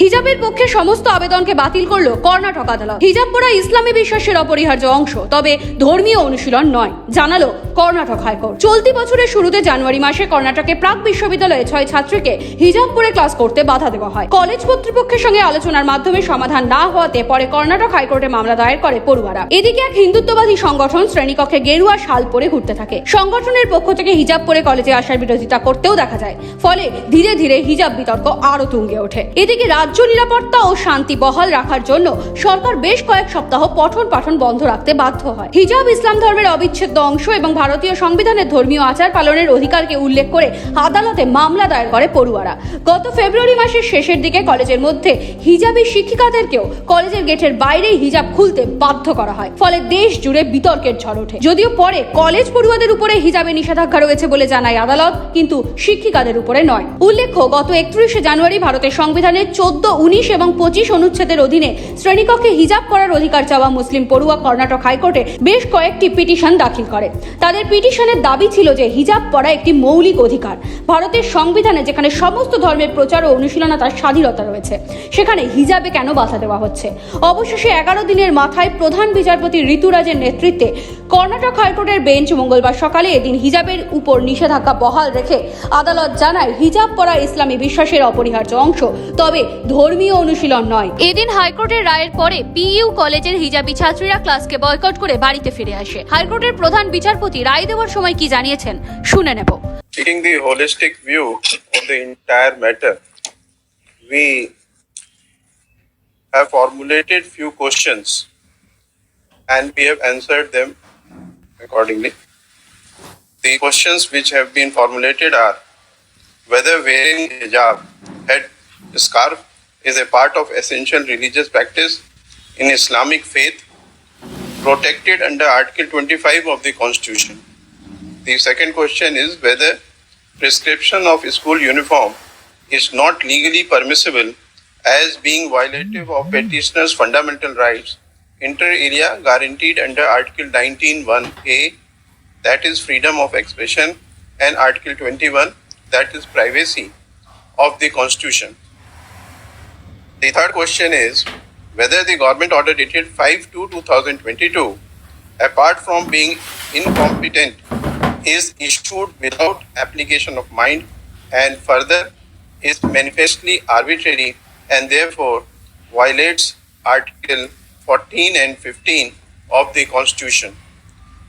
হিজাবের পক্ষে সমস্ত আবেদনকে বাতিল করল কর্ণাটক আদালত। হিজাব পরা ইসলামী বিশ্বাসের অপরিহার্য অংশ, তবে ধর্মীয় অনুশীলন নয়, জানালো কর্ণাটক হাইকোর্ট। চলতি বছরের শুরুতে জানুয়ারি মাসে কর্ণাটকে প্রাক বিশ্ববিদ্যালয়ে ছয় ছাত্রীকে হিজাব পরে ক্লাস করতে বাধা দেওয়া হয়। কলেজ কর্তৃপক্ষের সঙ্গে আলোচনার মাধ্যমে সমাধান না হওয়াতে পরে কর্ণাটক হাইকোর্টে মামলা দায়ের করে পড়ুয়ারা। এদিকে এক হিন্দুত্ববাদী সংগঠন শ্রেণীকক্ষে গেরুয়া শাল পরে ঘুরতে থাকে। সংগঠনের পক্ষ থেকে হিজাব পরে কলেজে আসার বিরোধিতা করতেও দেখা যায়, ফলে ধীরে ধীরে হিজাব বিতর্ক আরও তুঙ্গে ওঠে। এদিকে রাজ্য নিরাপত্তা ও শান্তি বহাল রাখার জন্য সরকার বেশ কয়েক সপ্তাহ পঠন পাঠন বন্ধ রাখতে বাধ্য হয়। হিজাব ইসলাম ধর্মের অবিচ্ছেদ্য অংশ এবং ভারতীয় সংবিধানের ধর্মীয় আচার পালনের অধিকারকে উল্লেখ করে আদালতে মামলা দায়ের করে পড়ুয়ারা। গত ফেব্রুয়ারি মাসের শেষের দিকে কলেজের মধ্যে হিজাবি শিক্ষিকাদেরকেও কলেজের গেটের বাইরেই হিজাব খুলতে বাধ্য করা হয়। ফলে দেশ জুড়ে বিতর্কের ঝড় ওঠে। যদিও পরে কলেজ পড়ুয়াদের উপরে হিজাবে নিষেধাজ্ঞা রয়েছে বলে জানায় আদালত, কিন্তু শিক্ষিকাদের উপরে নয়। উল্লেখ্য, গত একত্রিশে জানুয়ারি ভারতের সংবিধানের চোদ্দ উনিশ এবং পঁচিশ অনুচ্ছেদের অধীনে শ্রেণীকক্ষে হিজাব করার অধিকার চাওয়া মুসলিম পড়ুয়া কর্ণাটক হাইকোর্টে বেশ কয়েকটি পিটিশন দাখিল করে। তাদের পিটিশনের দাবি ছিল যে হিজাব পরা একটি মৌলিক অধিকার। ভারতের সংবিধানে যেখানে সমস্ত ধর্মের প্রচার ও অনুশীলনতার স্বাধীনতা রয়েছে, সেখানে হিজাবে কেন বাধা দেওয়া হচ্ছে? অবশেষে এগারো দিনের মাথায় প্রধান বিচারপতি ঋতুরাজের নেতৃত্বে কর্ণাটক হাইকোর্টের বেঞ্চ মঙ্গলবার সকালে এদিন হিজাবের উপর নিষেধাজ্ঞা বহাল রেখে আদালত জানায় হিজাব পরা ইসলামী বিশ্বাসের অপরিহার্য অংশ। তবে ধর্মীয় অনুশীলন নয়। এদিন হাইকোর্টের রায়ের পরে পিইউ কলেজের হিজাবি ছাত্রীরা ক্লাসকে বয়কট করে বাড়িতে ফিরে আসে। হাইকোর্টের প্রধান বিচারপতি রায় দেওয়ার সময় কি জানিয়েছেন শুনে নেব। Taking the holistic view of the entire matter, we have formulated few questions and we have answered them accordingly. The questions which have been formulated are whether wearing hijab, head scarf is a part of essential religious practice in Islamic faith protected under Article 25 of the Constitution. The second question is whether prescription of school uniform is not legally permissible as being violative of petitioner's fundamental rights inter area guaranteed under Article 19.1a that is freedom of expression and Article 21 that is privacy of the Constitution. The third question is whether the government order dated 5 to 2022 apart from being incompetent is issued without application of mind and further is manifestly arbitrary and therefore violates Article 14 and 15 of the Constitution.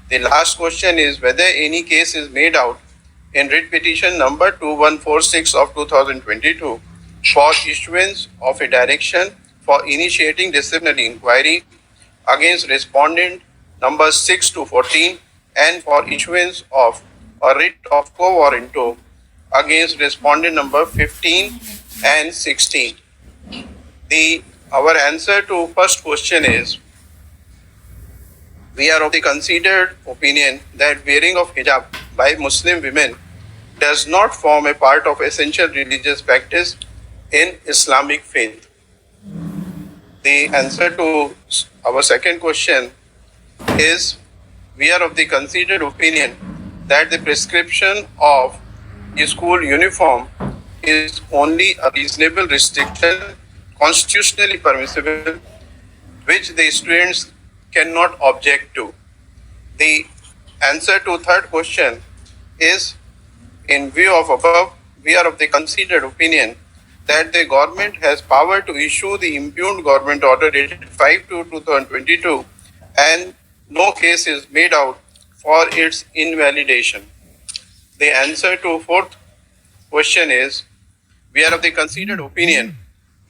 The last question is whether any case is made out in writ petition number 2146 of 2022 for issuance of a direction for initiating disciplinary inquiry against respondent number 6 to 14 and for issuance of a writ of quo warranto against respondent number 15 and 16. The our answer to first question is we are of the considered opinion that wearing of hijab by Muslim women does not form a part of essential religious practice in Islamic faith. The answer to our second question is we are of the considered opinion that the prescription of a school uniform is only a reasonable restriction constitutionally permissible which the students cannot object to. The answer to third question is in view of above, we are of the considered opinion that the government has power to issue the impugned government order dated 5 to 2022 and no case is made out for its invalidation. The answer to fourth question is we are of the considered opinion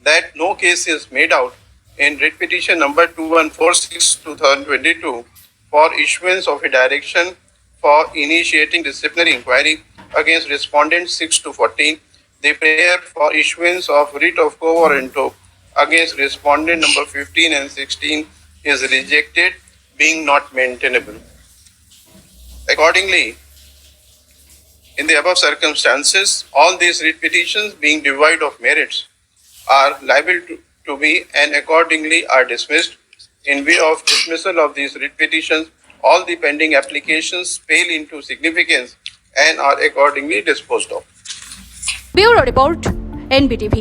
that no case is made out in writ petition number 2146 2022 for issuance of a direction for initiating disciplinary inquiry against respondents 6 to 14 the prayer for issuance of writ of quo warranto against respondent number 15 and 16 is rejected being not maintainable. Accordingly in the above circumstances all these writ petitions being devoid of merits are liable to, to be and accordingly are dismissed. In view of dismissal of these writ petitions, all the pending applications fail into significance and are accordingly disposed of. Bureau Report, NBTV.